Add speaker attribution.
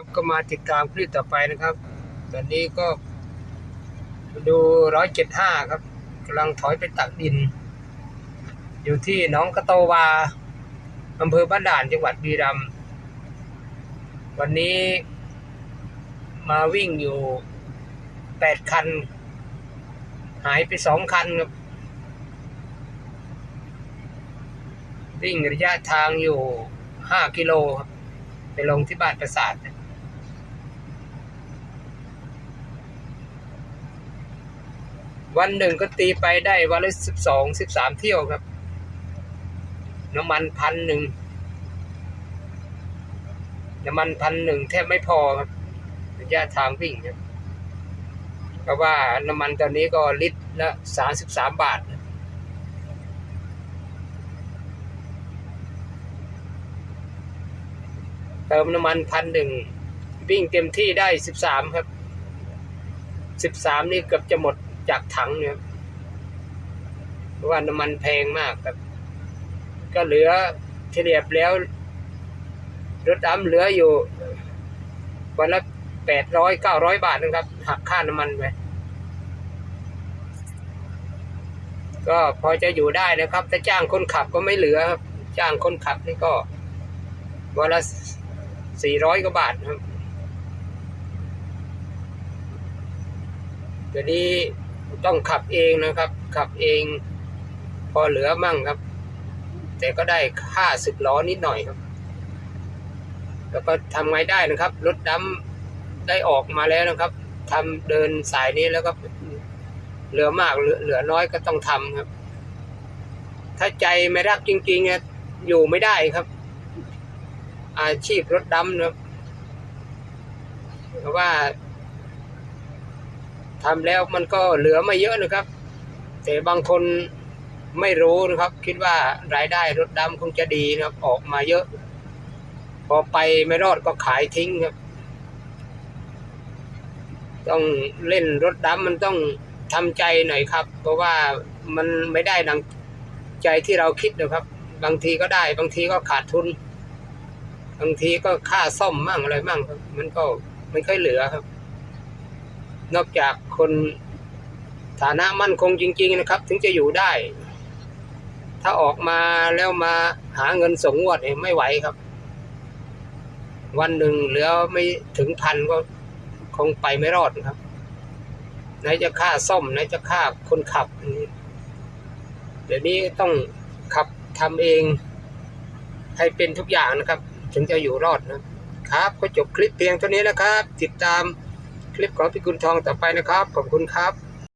Speaker 1: ครับก็มาติดตามคลิปต่อไปนะครับ ตอนนี้ก็ดูร้อยเจ็ดห้าครับกำลังถอยไปตักดิน อยู่ที่หน้องกระโตวาอำเภอบ้านด่านจังหวัดบีรัมวันนี้มาวิ่งอยู่แปดคัน หายไปสองคันครับวิ่งระยะทางอยู่ห้ากิโลครับ ไปลงที่บ้านประสาท วันหนึ่งก็ตีไปได้วันละสิบสองสิบสามเที่ยวครับ น้ำมันพันหนึ่งน้ำมันพันหนึ่งแทบไม่พอครับระยะทางวิ่งครับเพราะว่าน้ำมันตอนนี้ก็ลิตรละสามสิบสามบาทเติมน้ำมันพันหนึ่งวิ่งเต็มที่ได้สิบสามครับสิบสามนี่เกือบจะหมด จากถังเนี่ยเพราะว่าน้ำมันแพงมากครับ ก็เหลือเฉลี่ยแล้ว รถดำเหลืออยู่ วันละแปดร้อยเก้าร้อยบาทนะครับ หักค่าน้ำมันไปก็พอจะอยู่ได้นะครับ ถ้าจ้างคนขับก็ไม่เหลือครับ จ้างคนขับนี่ก็วันละสี่ร้อยกว่าบาทครับเดี๋ยวนี้ ต้องขับเองนะครับ ขับเองพอเหลือมั่งครับ แต่ก็ได้ค่าสิบล้อนิดหน่อยครับ แล้วก็ทำไงได้นะครับ รถดำได้ออกมาแล้วนะครับทำเดินสายนี้แล้วก็เหลือมากเหลือเหลือน้อยก็ต้องทำครับ ถ้าใจไม่รักจริงๆเนี่ยอยู่ไม่ได้ครับ อาชีพรถดำนะครับเพราะว่า ทำแล้วมันก็เหลือไม่เยอะนะครับ แต่บางคนไม่รู้นะครับ คิดว่ารายได้รถดำคงจะดีนะครับ ออกมาเยอะ พอไปไม่รอดก็ขายทิ้งครับ ต้องเล่นรถดำมันต้องทำใจหน่อยครับ เพราะว่ามันไม่ได้ดังใจที่เราคิดนะครับ บางทีก็ได้ บางทีก็ขาดทุน บางทีก็ค่าซ่อมมั่งอะไรมั่งมันก็ไม่ค่อยเหลือครับ นอกจากคนฐานะมั่นคงจริง ๆ นะครับ ถึงจะอยู่ได้ ถ้าออกมาแล้วมาหาเงินส่งงวดเนี่ยไม่ไหวครับ วันหนึ่งเหลือไม่ถึงพันก็คงไปไม่รอดครับไหนจะค่าซ่อมไหนจะค่าคนขับเดี๋ยวนี้ต้องขับทำเอง ให้เป็นทุกอย่างนะครับ ถึงจะอยู่รอดนะครับ ก็จบคลิปเพียงเท่านี้นะครับ ติดตาม คลิปของพี่กุลทองต่อไปนะครับ ขอบคุณครับ